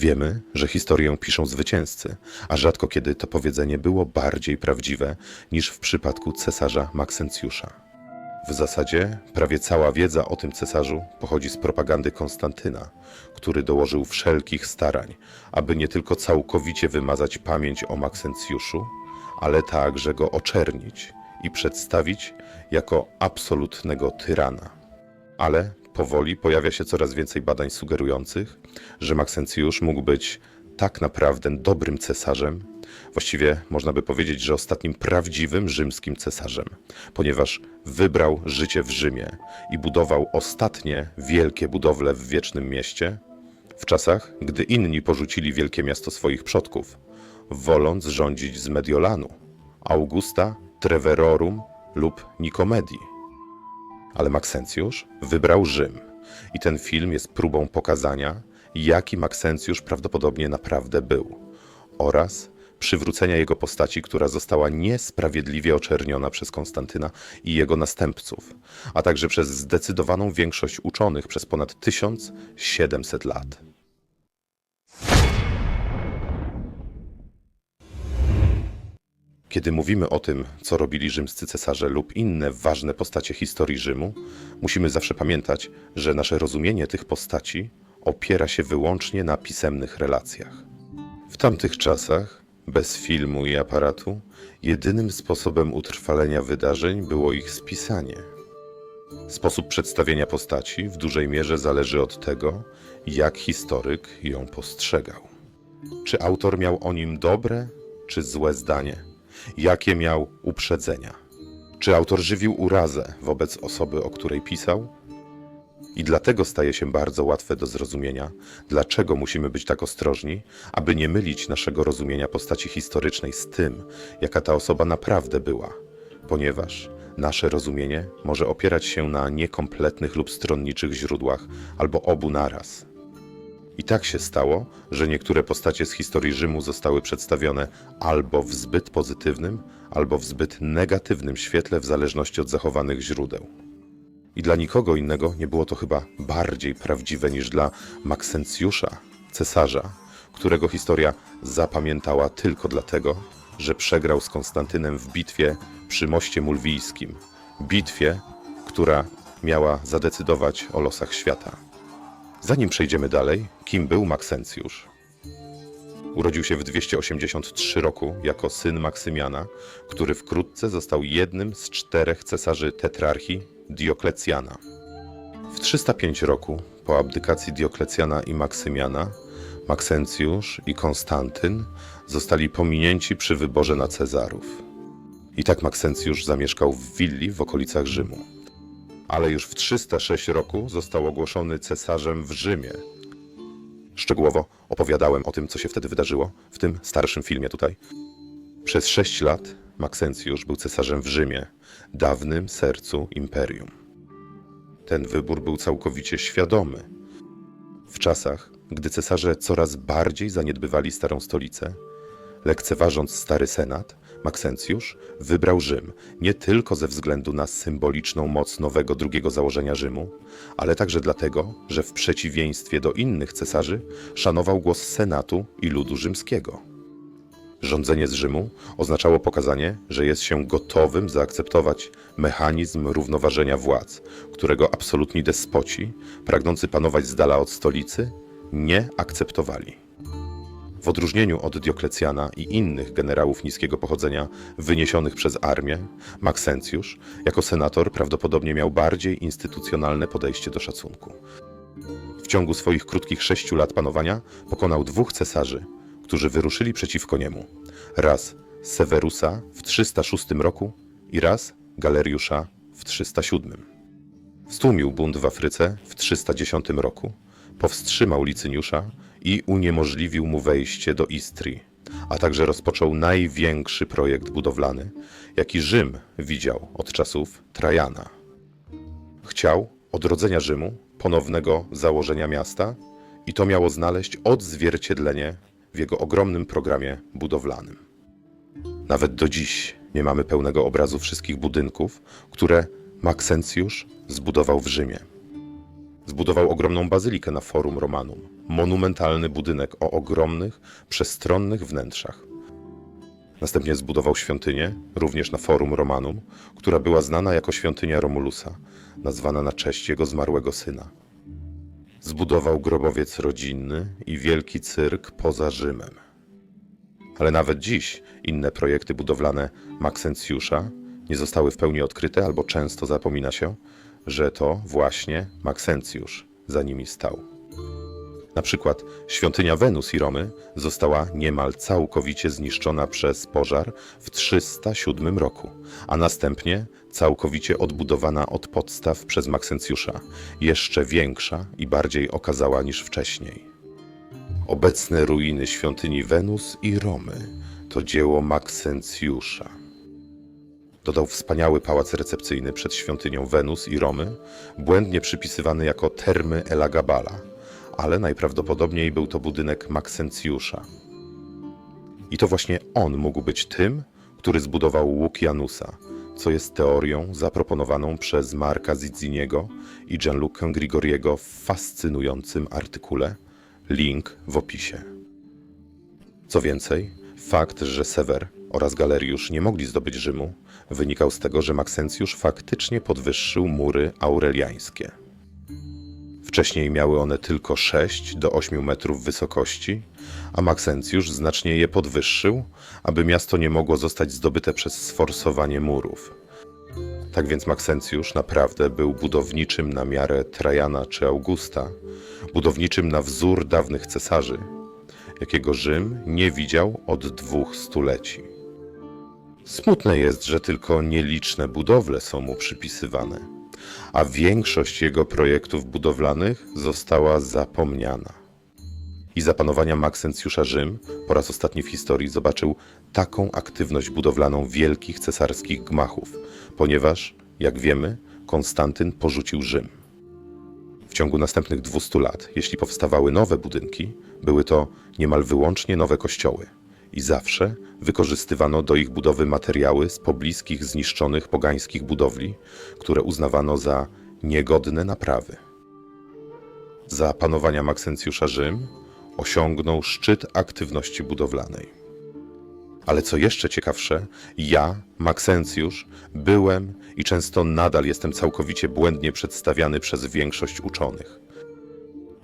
Wiemy, że historię piszą zwycięzcy, a rzadko kiedy to powiedzenie było bardziej prawdziwe niż w przypadku cesarza Maksencjusza. W zasadzie prawie cała wiedza o tym cesarzu pochodzi z propagandy Konstantyna, który dołożył wszelkich starań, aby nie tylko całkowicie wymazać pamięć o Maksencjuszu, ale także go oczernić i przedstawić jako absolutnego tyrana. Ale powoli pojawia się coraz więcej badań sugerujących, że Maksencjusz mógł być tak naprawdę dobrym cesarzem, właściwie można by powiedzieć, że ostatnim prawdziwym rzymskim cesarzem, ponieważ wybrał życie w Rzymie i budował ostatnie wielkie budowle w wiecznym mieście, w czasach, gdy inni porzucili wielkie miasto swoich przodków, woląc rządzić z Mediolanu, Augusta, Treverorum lub Nikomedii. Ale Maksencjusz wybrał Rzym i ten film jest próbą pokazania, jaki Maksencjusz prawdopodobnie naprawdę był oraz przywrócenia jego postaci, która została niesprawiedliwie oczerniona przez Konstantyna i jego następców, a także przez zdecydowaną większość uczonych przez ponad 1700 lat. Kiedy mówimy o tym, co robili rzymscy cesarze lub inne ważne postacie historii Rzymu, musimy zawsze pamiętać, że nasze rozumienie tych postaci opiera się wyłącznie na pisemnych relacjach. W tamtych czasach, bez filmu i aparatu, jedynym sposobem utrwalenia wydarzeń było ich spisanie. Sposób przedstawienia postaci w dużej mierze zależy od tego, jak historyk ją postrzegał. Czy autor miał o nim dobre czy złe zdanie? Jakie miał uprzedzenia? Czy autor żywił urazę wobec osoby, o której pisał? I dlatego staje się bardzo łatwe do zrozumienia, dlaczego musimy być tak ostrożni, aby nie mylić naszego rozumienia postaci historycznej z tym, jaka ta osoba naprawdę była, ponieważ nasze rozumienie może opierać się na niekompletnych lub stronniczych źródłach albo obu naraz. I tak się stało, że niektóre postacie z historii Rzymu zostały przedstawione albo w zbyt pozytywnym, albo w zbyt negatywnym świetle, w zależności od zachowanych źródeł. I dla nikogo innego nie było to chyba bardziej prawdziwe niż dla Maksencjusza, cesarza, którego historia zapamiętała tylko dlatego, że przegrał z Konstantynem w bitwie przy moście mulwijskim. Bitwie, która miała zadecydować o losach świata. Zanim przejdziemy dalej, kim był Maksencjusz? Urodził się w 283 roku jako syn Maksymiana, który wkrótce został jednym z czterech cesarzy tetrarchii Dioklecjana. W 305 roku, po abdykacji Dioklecjana i Maksymiana, Maksencjusz i Konstantyn zostali pominięci przy wyborze na Cezarów. I tak Maksencjusz zamieszkał w willi w okolicach Rzymu. Ale już w 306 roku został ogłoszony cesarzem w Rzymie. Szczegółowo opowiadałem o tym, co się wtedy wydarzyło w tym starszym filmie tutaj. Przez sześć lat Maksencjusz był cesarzem w Rzymie, dawnym sercu imperium. Ten wybór był całkowicie świadomy. W czasach, gdy cesarze coraz bardziej zaniedbywali starą stolicę, lekceważąc stary senat, Maksencjusz wybrał Rzym nie tylko ze względu na symboliczną moc nowego drugiego założenia Rzymu, ale także dlatego, że w przeciwieństwie do innych cesarzy szanował głos senatu i ludu rzymskiego. Rządzenie z Rzymu oznaczało pokazanie, że jest się gotowym zaakceptować mechanizm równoważenia władz, którego absolutni despoci, pragnący panować z dala od stolicy, nie akceptowali. W odróżnieniu od Dioklecjana i innych generałów niskiego pochodzenia wyniesionych przez armię, Maksencjusz jako senator prawdopodobnie miał bardziej instytucjonalne podejście do szacunku. W ciągu swoich krótkich sześciu lat panowania pokonał dwóch cesarzy, którzy wyruszyli przeciwko niemu. Raz Sewerusa w 306 roku i raz Galeriusza w 307. Stłumił bunt w Afryce w 310 roku, powstrzymał Licyniusza i uniemożliwił mu wejście do Istrii, a także rozpoczął największy projekt budowlany, jaki Rzym widział od czasów Trajana. Chciał odrodzenia Rzymu, ponownego założenia miasta i to miało znaleźć odzwierciedlenie w jego ogromnym programie budowlanym. Nawet do dziś nie mamy pełnego obrazu wszystkich budynków, które Maksencjusz zbudował w Rzymie. Zbudował ogromną bazylikę na Forum Romanum, monumentalny budynek o ogromnych, przestronnych wnętrzach. Następnie zbudował świątynię, również na Forum Romanum, która była znana jako świątynia Romulusa, nazwana na cześć jego zmarłego syna. Zbudował grobowiec rodzinny i wielki cyrk poza Rzymem. Ale nawet dziś inne projekty budowlane Maksencjusza nie zostały w pełni odkryte albo często zapomina się, że to właśnie Maksencjusz za nimi stał. Na przykład świątynia Wenus i Romy została niemal całkowicie zniszczona przez pożar w 307 roku, a następnie całkowicie odbudowana od podstaw przez Maksencjusza, jeszcze większa i bardziej okazała niż wcześniej. Obecne ruiny świątyni Wenus i Romy to dzieło Maksencjusza. Dodał wspaniały pałac recepcyjny przed świątynią Wenus i Romy, błędnie przypisywany jako Termy Elagabala, ale najprawdopodobniej był to budynek Maksencjusza. I to właśnie on mógł być tym, który zbudował łuk Janusa, co jest teorią zaproponowaną przez Marka Zizziniego i Gianluca Grigoriego w fascynującym artykule Link w opisie. Co więcej, fakt, że Sewer oraz Galeriusz nie mogli zdobyć Rzymu, wynikał z tego, że Maksencjusz faktycznie podwyższył mury aureliańskie. Wcześniej miały one tylko 6 do 8 metrów wysokości, a Maksencjusz znacznie je podwyższył, aby miasto nie mogło zostać zdobyte przez sforsowanie murów. Tak więc Maksencjusz naprawdę był budowniczym na miarę Trajana czy Augusta, budowniczym na wzór dawnych cesarzy, jakiego Rzym nie widział od dwóch stuleci. Smutne jest, że tylko nieliczne budowle są mu przypisywane, a większość jego projektów budowlanych została zapomniana. I za panowania Maksencjusza Rzym po raz ostatni w historii zobaczył taką aktywność budowlaną wielkich cesarskich gmachów, ponieważ, jak wiemy, Konstantyn porzucił Rzym. W ciągu następnych 200 lat, jeśli powstawały nowe budynki, były to niemal wyłącznie nowe kościoły i zawsze wykorzystywano do ich budowy materiały z pobliskich zniszczonych pogańskich budowli, które uznawano za niegodne naprawy. Za panowania Maksencjusza Rzym osiągnął szczyt aktywności budowlanej. Ale co jeszcze ciekawsze, ja, Maksencjusz, byłem i często nadal jestem całkowicie błędnie przedstawiany przez większość uczonych.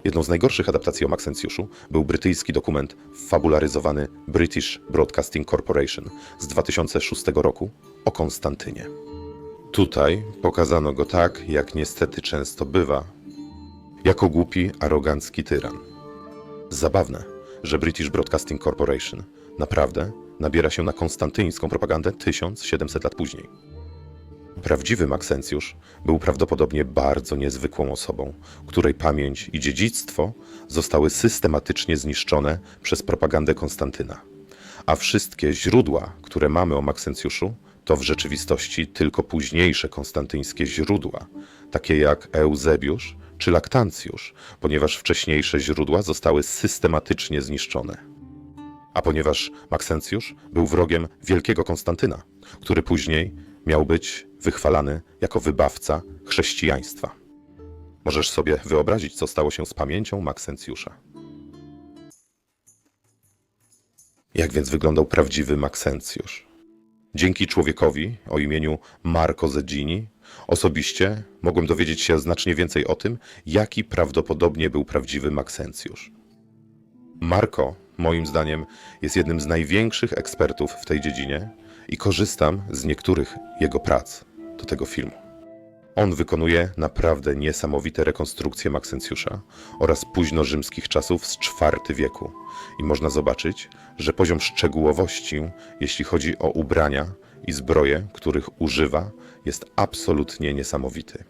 Jedną z najgorszych adaptacji o Maksencjuszu był brytyjski dokument fabularyzowany British Broadcasting Corporation z 2006 roku o Konstantynie. Tutaj pokazano go tak, jak niestety często bywa, jako głupi, arogancki tyran. Zabawne, że British Broadcasting Corporation naprawdę nabiera się na konstantyńską propagandę 1700 lat później. Prawdziwy Maksencjusz był prawdopodobnie bardzo niezwykłą osobą, której pamięć i dziedzictwo zostały systematycznie zniszczone przez propagandę Konstantyna. A wszystkie źródła, które mamy o Maksencjuszu, to w rzeczywistości tylko późniejsze konstantyńskie źródła, takie jak Eusebiusz czy Laktancjusz, ponieważ wcześniejsze źródła zostały systematycznie zniszczone. A ponieważ Maksencjusz był wrogiem wielkiego Konstantyna, który później miał być wychwalany jako wybawca chrześcijaństwa. Możesz sobie wyobrazić, co stało się z pamięcią Maksencjusza. Jak więc wyglądał prawdziwy Maksencjusz? Dzięki człowiekowi o imieniu Marco Zeggini osobiście mogłem dowiedzieć się znacznie więcej o tym, jaki prawdopodobnie był prawdziwy Maksencjusz. Marco, moim zdaniem, jest jednym z największych ekspertów w tej dziedzinie i korzystam z niektórych jego prac do tego filmu. On wykonuje naprawdę niesamowite rekonstrukcje Maksencjusza oraz późnorzymskich czasów z IV wieku i można zobaczyć, że poziom szczegółowości, jeśli chodzi o ubrania i zbroje, których używa, jest absolutnie niesamowity.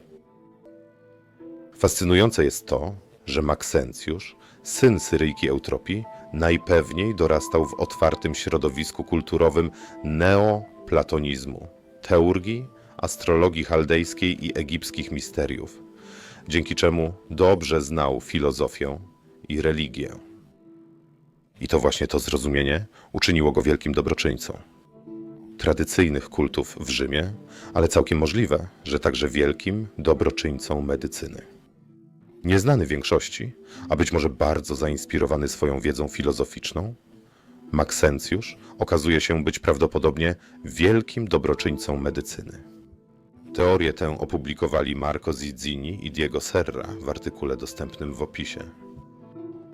Fascynujące jest to, że Maksencjusz, syn Syryjki Eutropii, najpewniej dorastał w otwartym środowisku kulturowym neoplatonizmu, teurgii, astrologii chaldejskiej i egipskich misteriów, dzięki czemu dobrze znał filozofię i religię. I to właśnie to zrozumienie uczyniło go wielkim dobroczyńcą tradycyjnych kultów w Rzymie, ale całkiem możliwe, że także wielkim dobroczyńcą medycyny. Nieznany większości, a być może bardzo zainspirowany swoją wiedzą filozoficzną, Maksencjusz okazuje się być prawdopodobnie wielkim dobroczyńcą medycyny. Teorię tę opublikowali Marco Zizzini i Diego Serra w artykule dostępnym w opisie.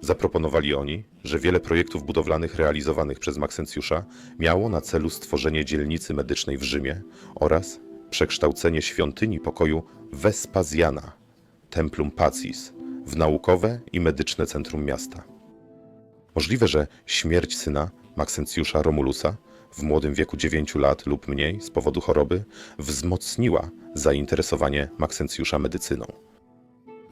Zaproponowali oni, że wiele projektów budowlanych realizowanych przez Maksencjusza miało na celu stworzenie dzielnicy medycznej w Rzymie oraz przekształcenie świątyni pokoju Vespazjana, Templum Pacis, w naukowe i medyczne centrum miasta. Możliwe, że śmierć syna Maksencjusza Romulusa w młodym wieku 9 lat lub mniej z powodu choroby wzmocniła zainteresowanie Maksencjusza medycyną.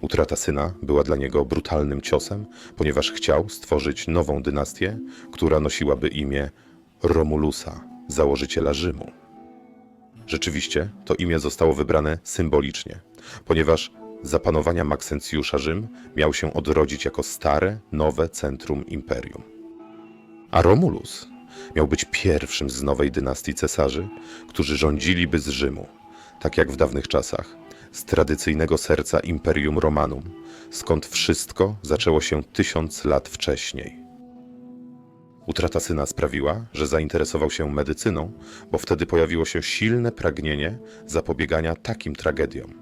Utrata syna była dla niego brutalnym ciosem, ponieważ chciał stworzyć nową dynastię, która nosiłaby imię Romulusa, założyciela Rzymu. Rzeczywiście to imię zostało wybrane symbolicznie, ponieważ za panowania Maksencjusza Rzym miał się odrodzić jako stare, nowe centrum imperium. A Romulus miał być pierwszym z nowej dynastii cesarzy, którzy rządziliby z Rzymu, tak jak w dawnych czasach, z tradycyjnego serca Imperium Romanum, skąd wszystko zaczęło się tysiąc lat wcześniej. Utrata syna sprawiła, że zainteresował się medycyną, bo wtedy pojawiło się silne pragnienie zapobiegania takim tragediom.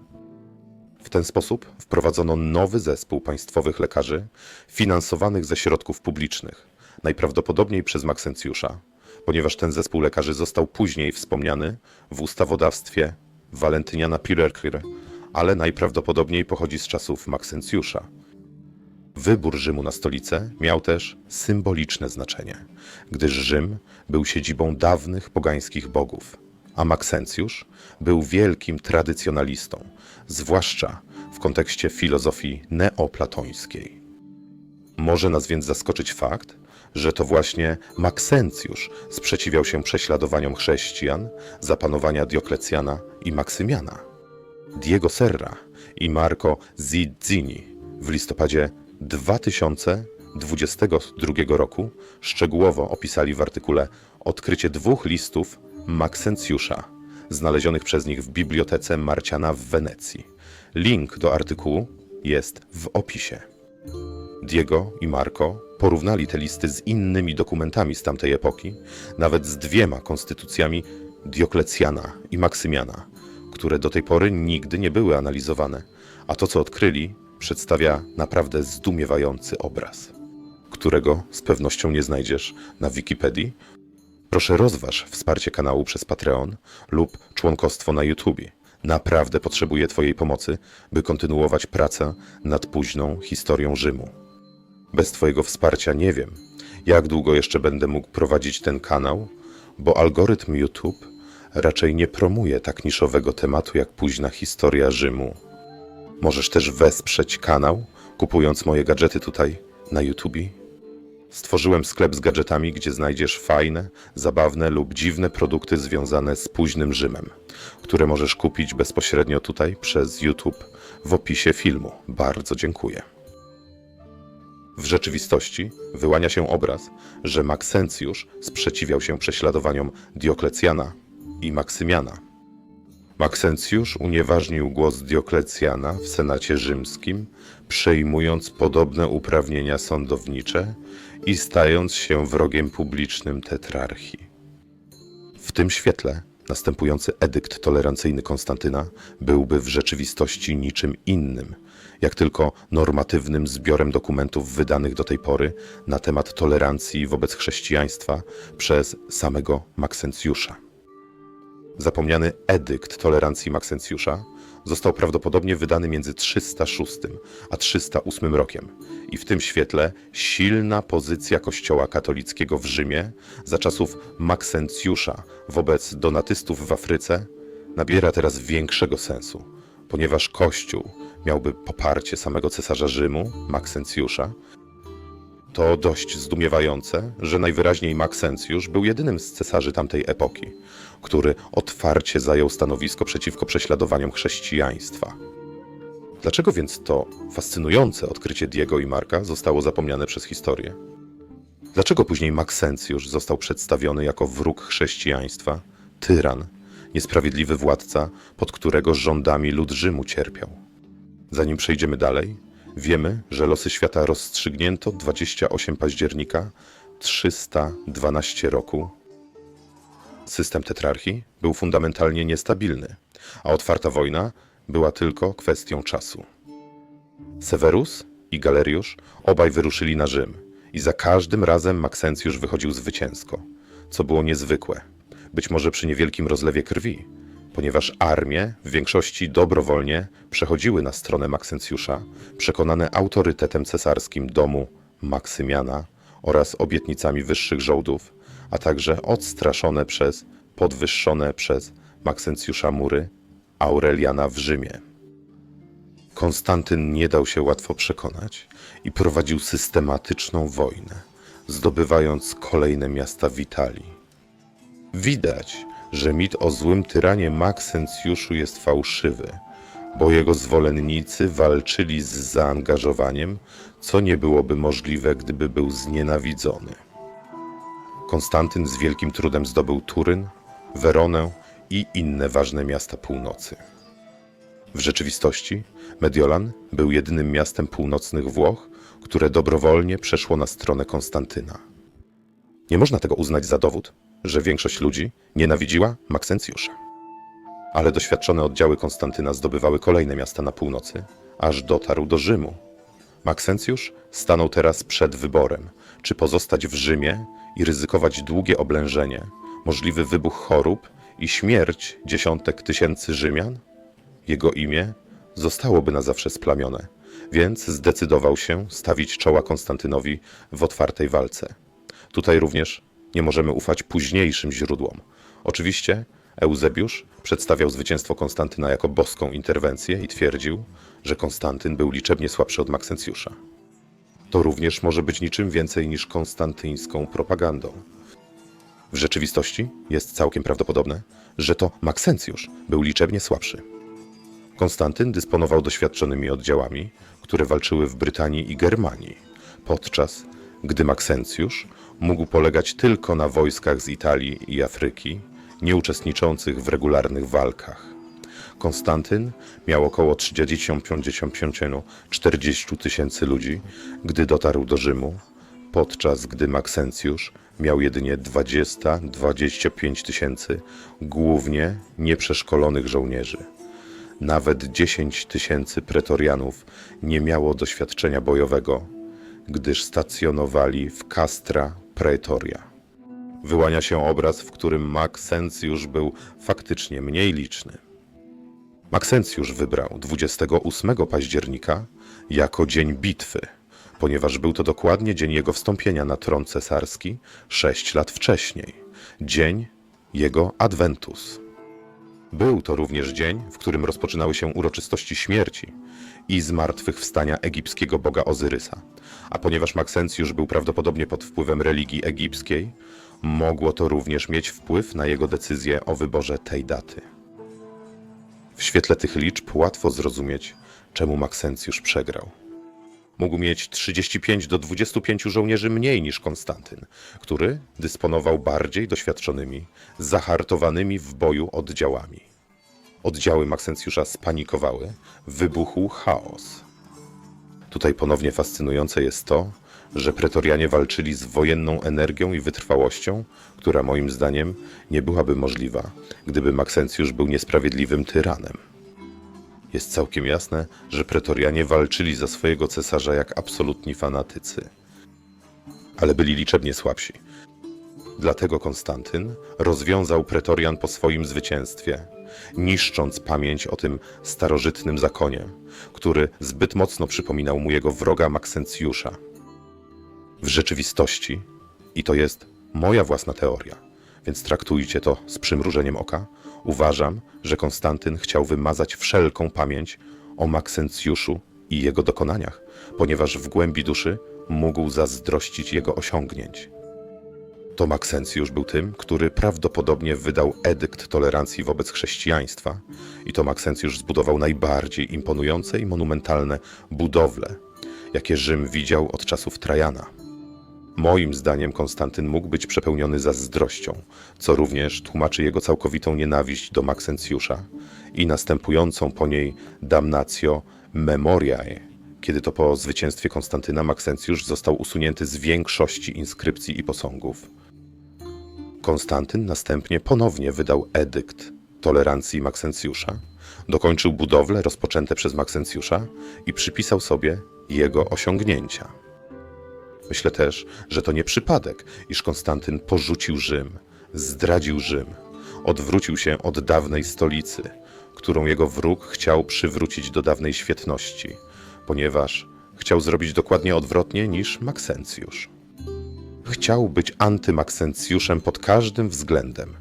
W ten sposób wprowadzono nowy zespół państwowych lekarzy finansowanych ze środków publicznych, najprawdopodobniej przez Maksencjusza, ponieważ ten zespół lekarzy został później wspomniany w ustawodawstwie Walentyniana Pirerkir, ale najprawdopodobniej pochodzi z czasów Maksencjusza. Wybór Rzymu na stolicę miał też symboliczne znaczenie, gdyż Rzym był siedzibą dawnych pogańskich bogów, a Maksencjusz był wielkim tradycjonalistą, zwłaszcza w kontekście filozofii neoplatońskiej. Może nas więc zaskoczyć fakt, że to właśnie Maksencjusz sprzeciwiał się prześladowaniom chrześcijan za panowania Dioklecjana i Maksymiana. Diego Serra i Marco Zizzini w listopadzie 2022 roku szczegółowo opisali w artykule Odkrycie dwóch listów Maksencjusza, znalezionych przez nich w Bibliotece Marciana w Wenecji. Link do artykułu jest w opisie. Diego i Marco porównali te listy z innymi dokumentami z tamtej epoki, nawet z dwiema konstytucjami Dioklecjana i Maksymiana, które do tej pory nigdy nie były analizowane, a to, co odkryli, przedstawia naprawdę zdumiewający obraz, którego z pewnością nie znajdziesz na Wikipedii. Proszę rozważ wsparcie kanału przez Patreon lub członkostwo na YouTube. Naprawdę potrzebuję Twojej pomocy, by kontynuować pracę nad późną historią Rzymu. Bez Twojego wsparcia nie wiem, jak długo jeszcze będę mógł prowadzić ten kanał, bo algorytm YouTube raczej nie promuje tak niszowego tematu jak późna historia Rzymu. Możesz też wesprzeć kanał, kupując moje gadżety tutaj na YouTube. Stworzyłem sklep z gadżetami, gdzie znajdziesz fajne, zabawne lub dziwne produkty związane z późnym Rzymem, które możesz kupić bezpośrednio tutaj przez YouTube w opisie filmu. Bardzo dziękuję. W rzeczywistości wyłania się obraz, że Maksencjusz sprzeciwiał się prześladowaniom Dioklecjana i Maksymiana. Maksencjusz unieważnił głos Dioklecjana w Senacie Rzymskim, przejmując podobne uprawnienia sądownicze i stając się wrogiem publicznym tetrarchii. W tym świetle następujący edykt tolerancyjny Konstantyna byłby w rzeczywistości niczym innym, jak tylko normatywnym zbiorem dokumentów wydanych do tej pory na temat tolerancji wobec chrześcijaństwa przez samego Maksencjusza. Zapomniany edykt tolerancji Maksencjusza został prawdopodobnie wydany między 306 a 308 rokiem. I w tym świetle silna pozycja Kościoła katolickiego w Rzymie za czasów Maksencjusza wobec donatystów w Afryce nabiera teraz większego sensu, ponieważ Kościół miałby poparcie samego cesarza Rzymu, Maksencjusza, to dość zdumiewające, że najwyraźniej Maksencjusz był jedynym z cesarzy tamtej epoki, który otwarcie zajął stanowisko przeciwko prześladowaniom chrześcijaństwa. Dlaczego więc to fascynujące odkrycie Diego i Marka zostało zapomniane przez historię? Dlaczego później Maksencjusz został przedstawiony jako wróg chrześcijaństwa, tyran, niesprawiedliwy władca, pod którego rządami lud Rzymu cierpiał? Zanim przejdziemy dalej, Wiemy, że losy świata rozstrzygnięto 28 października 312 roku. System tetrarchii był fundamentalnie niestabilny, a otwarta wojna była tylko kwestią czasu. Severus i Galeriusz obaj wyruszyli na Rzym i za każdym razem Maksencjusz wychodził zwycięsko, co było niezwykłe, być może przy niewielkim rozlewie krwi, ponieważ armie w większości dobrowolnie przechodziły na stronę Maksencjusza, przekonane autorytetem cesarskim domu Maksymiana oraz obietnicami wyższych żołdów, a także odstraszone przez podwyższone przez Maksencjusza mury Aureliana w Rzymie. Konstantyn nie dał się łatwo przekonać i prowadził systematyczną wojnę, zdobywając kolejne miasta w Italii. Widać, że mit o złym tyranie Maksencjuszu jest fałszywy, bo jego zwolennicy walczyli z zaangażowaniem, co nie byłoby możliwe, gdyby był znienawidzony. Konstantyn z wielkim trudem zdobył Turyn, Weronę i inne ważne miasta północy. W rzeczywistości Mediolan był jedynym miastem północnych Włoch, które dobrowolnie przeszło na stronę Konstantyna. Nie można tego uznać za dowód, że większość ludzi nienawidziła Maksencjusza. Ale doświadczone oddziały Konstantyna zdobywały kolejne miasta na północy, aż dotarł do Rzymu. Maksencjusz stanął teraz przed wyborem, czy pozostać w Rzymie i ryzykować długie oblężenie, możliwy wybuch chorób i śmierć dziesiątek tysięcy Rzymian? Jego imię zostałoby na zawsze splamione, więc zdecydował się stawić czoła Konstantynowi w otwartej walce. Tutaj również nie możemy ufać późniejszym źródłom. Oczywiście Eusebiusz przedstawiał zwycięstwo Konstantyna jako boską interwencję i twierdził, że Konstantyn był liczebnie słabszy od Maksencjusza. To również może być niczym więcej niż konstantyńską propagandą. W rzeczywistości jest całkiem prawdopodobne, że to Maksencjusz był liczebnie słabszy. Konstantyn dysponował doświadczonymi oddziałami, które walczyły w Brytanii i Germanii, podczas gdy Maksencjusz mógł polegać tylko na wojskach z Italii i Afryki, nie uczestniczących w regularnych walkach. Konstantyn miał około 30-40 tysięcy ludzi, gdy dotarł do Rzymu, podczas gdy Maksencjusz miał jedynie 20-25 tysięcy głównie nieprzeszkolonych żołnierzy. Nawet 10 tysięcy pretorianów nie miało doświadczenia bojowego, gdyż stacjonowali w Castra Praetoria. Wyłania się obraz, w którym Maksencjusz był faktycznie mniej liczny. Maksencjusz wybrał 28 października jako dzień bitwy, ponieważ był to dokładnie dzień jego wstąpienia na tron cesarski sześć lat wcześniej, dzień jego Adventus. Był to również dzień, w którym rozpoczynały się uroczystości śmierci i zmartwychwstania egipskiego boga Ozyrysa. A ponieważ Maksencjusz był prawdopodobnie pod wpływem religii egipskiej, mogło to również mieć wpływ na jego decyzję o wyborze tej daty. W świetle tych liczb łatwo zrozumieć, czemu Maksencjusz przegrał. Mógł mieć 35 do 25 żołnierzy mniej niż Konstantyn, który dysponował bardziej doświadczonymi, zahartowanymi w boju oddziałami. Oddziały Maksencjusza spanikowały, wybuchł chaos. Tutaj ponownie fascynujące jest to, że pretorianie walczyli z wojenną energią i wytrwałością, która moim zdaniem nie byłaby możliwa, gdyby Maksencjusz był niesprawiedliwym tyranem. Jest całkiem jasne, że pretorianie walczyli za swojego cesarza jak absolutni fanatycy. Ale byli liczebnie słabsi. Dlatego Konstantyn rozwiązał pretorian po swoim zwycięstwie, niszcząc pamięć o tym starożytnym zakonie, który zbyt mocno przypominał mu jego wroga Maksencjusza. W rzeczywistości, i to jest moja własna teoria, więc traktujcie to z przymrużeniem oka, uważam, że Konstantyn chciał wymazać wszelką pamięć o Maksencjuszu i jego dokonaniach, ponieważ w głębi duszy mógł zazdrościć jego osiągnięć. To Maksencjusz był tym, który prawdopodobnie wydał edykt tolerancji wobec chrześcijaństwa i to Maksencjusz zbudował najbardziej imponujące i monumentalne budowle, jakie Rzym widział od czasów Trajana. Moim zdaniem Konstantyn mógł być przepełniony zazdrością, co również tłumaczy jego całkowitą nienawiść do Maksencjusza i następującą po niej damnatio memoriae, kiedy to po zwycięstwie Konstantyna Maksencjusz został usunięty z większości inskrypcji i posągów. Konstantyn następnie ponownie wydał edykt tolerancji Maksencjusza, dokończył budowle rozpoczęte przez Maksencjusza i przypisał sobie jego osiągnięcia. Myślę też, że to nie przypadek, iż Konstantyn porzucił Rzym, zdradził Rzym, odwrócił się od dawnej stolicy, którą jego wróg chciał przywrócić do dawnej świetności, ponieważ chciał zrobić dokładnie odwrotnie niż Maksencjusz. Chciał być antymaksencjuszem pod każdym względem,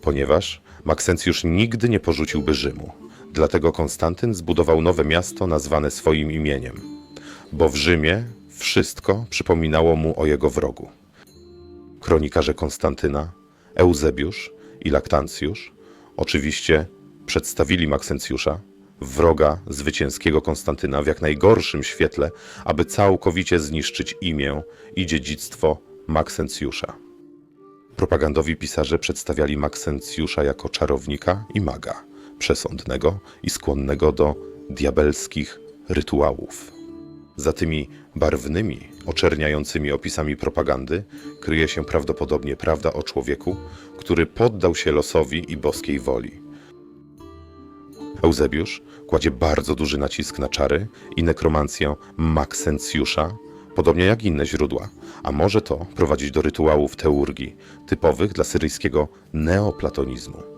ponieważ Maksencjusz nigdy nie porzuciłby Rzymu. Dlatego Konstantyn zbudował nowe miasto nazwane swoim imieniem, bo w Rzymie wszystko przypominało mu o jego wrogu. Kronikarze Konstantyna, Eusebiusz i Laktancjusz oczywiście przedstawili Maksencjusza, wroga zwycięskiego Konstantyna w jak najgorszym świetle, aby całkowicie zniszczyć imię i dziedzictwo Maksencjusza. Propagandowi pisarze przedstawiali Maksencjusza jako czarownika i maga, przesądnego i skłonnego do diabelskich rytuałów. Za tymi barwnymi, oczerniającymi opisami propagandy kryje się prawdopodobnie prawda o człowieku, który poddał się losowi i boskiej woli. Eusebiusz kładzie bardzo duży nacisk na czary i nekromancję Maksencjusza, podobnie jak inne źródła, a może to prowadzić do rytuałów teurgii, typowych dla syryjskiego neoplatonizmu.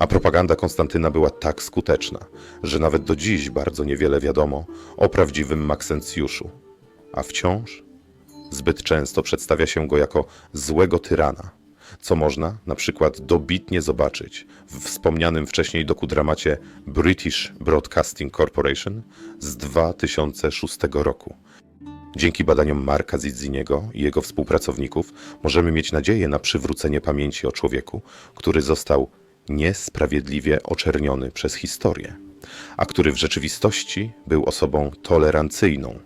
A propaganda Konstantyna była tak skuteczna, że nawet do dziś bardzo niewiele wiadomo o prawdziwym Maksencjuszu, a wciąż zbyt często przedstawia się go jako złego tyrana, co można na przykład dobitnie zobaczyć w wspomnianym wcześniej dokudramacie British Broadcasting Corporation z 2006 roku. Dzięki badaniom Marka Zizziniego i jego współpracowników możemy mieć nadzieję na przywrócenie pamięci o człowieku, który został niesprawiedliwie oczerniony przez historię, a który w rzeczywistości był osobą tolerancyjną,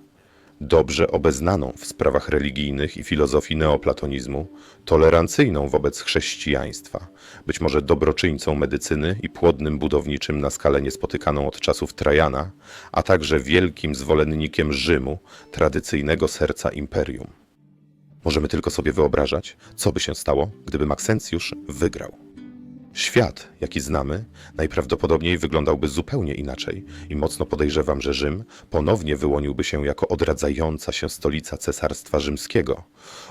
dobrze obeznaną w sprawach religijnych i filozofii neoplatonizmu, tolerancyjną wobec chrześcijaństwa, być może dobroczyńcą medycyny i płodnym budowniczym na skalę niespotykaną od czasów Trajana, a także wielkim zwolennikiem Rzymu, tradycyjnego serca imperium. Możemy tylko sobie wyobrażać, co by się stało, gdyby Maksencjusz wygrał. Świat, jaki znamy, najprawdopodobniej wyglądałby zupełnie inaczej i mocno podejrzewam, że Rzym ponownie wyłoniłby się jako odradzająca się stolica Cesarstwa Rzymskiego,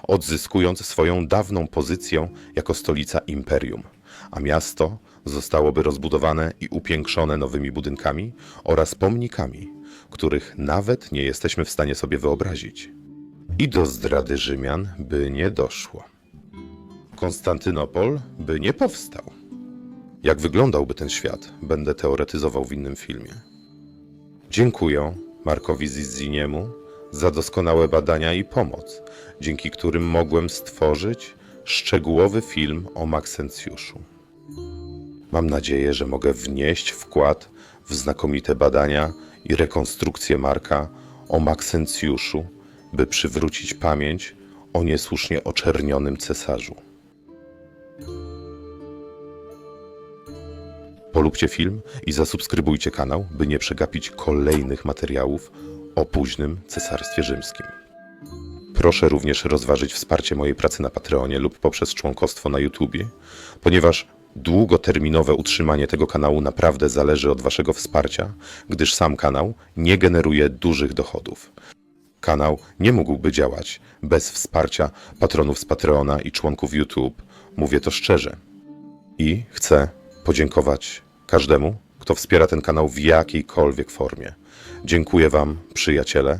odzyskując swoją dawną pozycję jako stolica imperium, a miasto zostałoby rozbudowane i upiększone nowymi budynkami oraz pomnikami, których nawet nie jesteśmy w stanie sobie wyobrazić. I do zdrady Rzymian by nie doszło. Konstantynopol by nie powstał. Jak wyglądałby ten świat, będę teoretyzował w innym filmie. Dziękuję Markowi Zizziniemu za doskonałe badania i pomoc, dzięki którym mogłem stworzyć szczegółowy film o Maksencjuszu. Mam nadzieję, że mogę wnieść wkład w znakomite badania i rekonstrukcję Marka o Maksencjuszu, by przywrócić pamięć o niesłusznie oczernionym cesarzu. Polubcie film i zasubskrybujcie kanał, by nie przegapić kolejnych materiałów o późnym Cesarstwie Rzymskim. Proszę również rozważyć wsparcie mojej pracy na Patreonie lub poprzez członkostwo na YouTubie, ponieważ długoterminowe utrzymanie tego kanału naprawdę zależy od Waszego wsparcia, gdyż sam kanał nie generuje dużych dochodów. Kanał nie mógłby działać bez wsparcia patronów z Patreona i członków YouTube, mówię to szczerze. I chcę podziękować każdemu, kto wspiera ten kanał w jakiejkolwiek formie. Dziękuję Wam, przyjaciele.